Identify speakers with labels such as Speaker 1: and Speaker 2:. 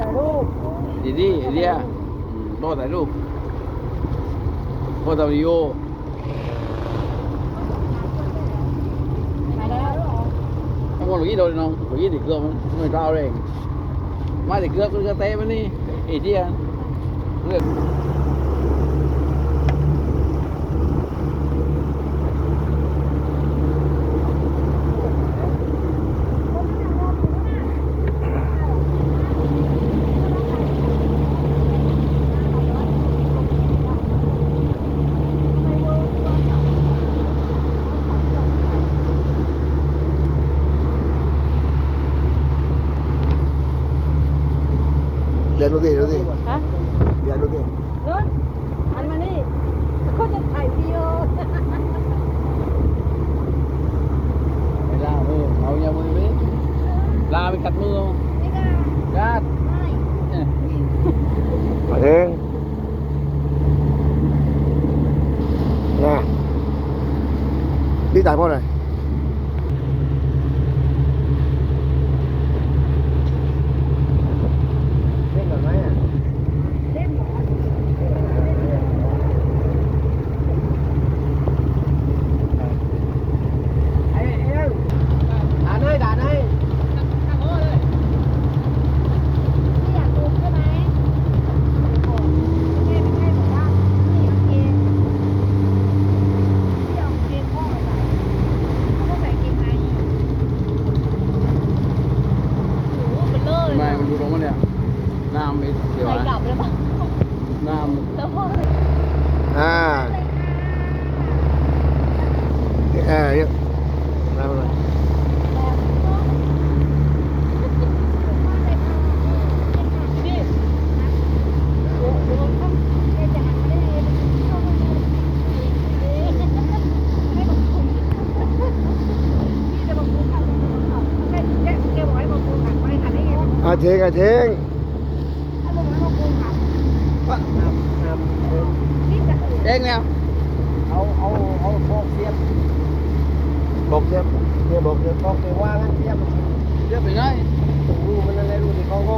Speaker 1: ถ่ายรูป
Speaker 2: ดีดีเดียโบถ่ายรูปโบถ่วิดีโอ
Speaker 1: มาแล้ว
Speaker 2: ต้องคนหลุยโดนน้องหลุยติดเครื่องมันไม่เท่าเองมาติดเครื่องกลือเต้มันนี่ไอ้เดียเรื่อง
Speaker 3: ยนดูดิดูดิ
Speaker 4: ฮะเรียน
Speaker 3: ดูดินู้น
Speaker 1: อันมานี่เขาจะถ่ายวิดีโอ
Speaker 2: Mày la mưa hầu nhau mưa biết la bị cắt mưa không
Speaker 1: นี่ก็
Speaker 2: cắt
Speaker 1: ไม่
Speaker 2: ม
Speaker 3: าเองนะนี่ตายเพราะอะไรเล่นก่อนไหมอะ เล่นเห
Speaker 1: รอ ไอ้เ
Speaker 5: อ็งด่านให้ด่านให้
Speaker 1: พี่อยากดูใช่ไหมโอ้แม่แม่บอกว่าพี่เอาเกงพี่เอาเกงพ่อใส่เขาก็ใส่เกงใน
Speaker 4: โอ้โหเป็นเลิศเลย mày mình
Speaker 2: đúng không nè nam bị kiểu ใส่กลั á
Speaker 4: บเลยป่ะ
Speaker 2: nam แล้
Speaker 4: วพ่อเลย
Speaker 3: อ่าเออเนี่ยมาเลย
Speaker 1: อา
Speaker 3: เทงอาเทง
Speaker 2: Đen nè เอ
Speaker 5: าเอาเอาโบกเทียบโ
Speaker 3: บกเทียบเนี่ยโบกเทียบโบ
Speaker 5: กเทียบว่างั้นเทียบ
Speaker 2: Tiếp về ngay รู
Speaker 5: มันอะไรรูที่เขาก็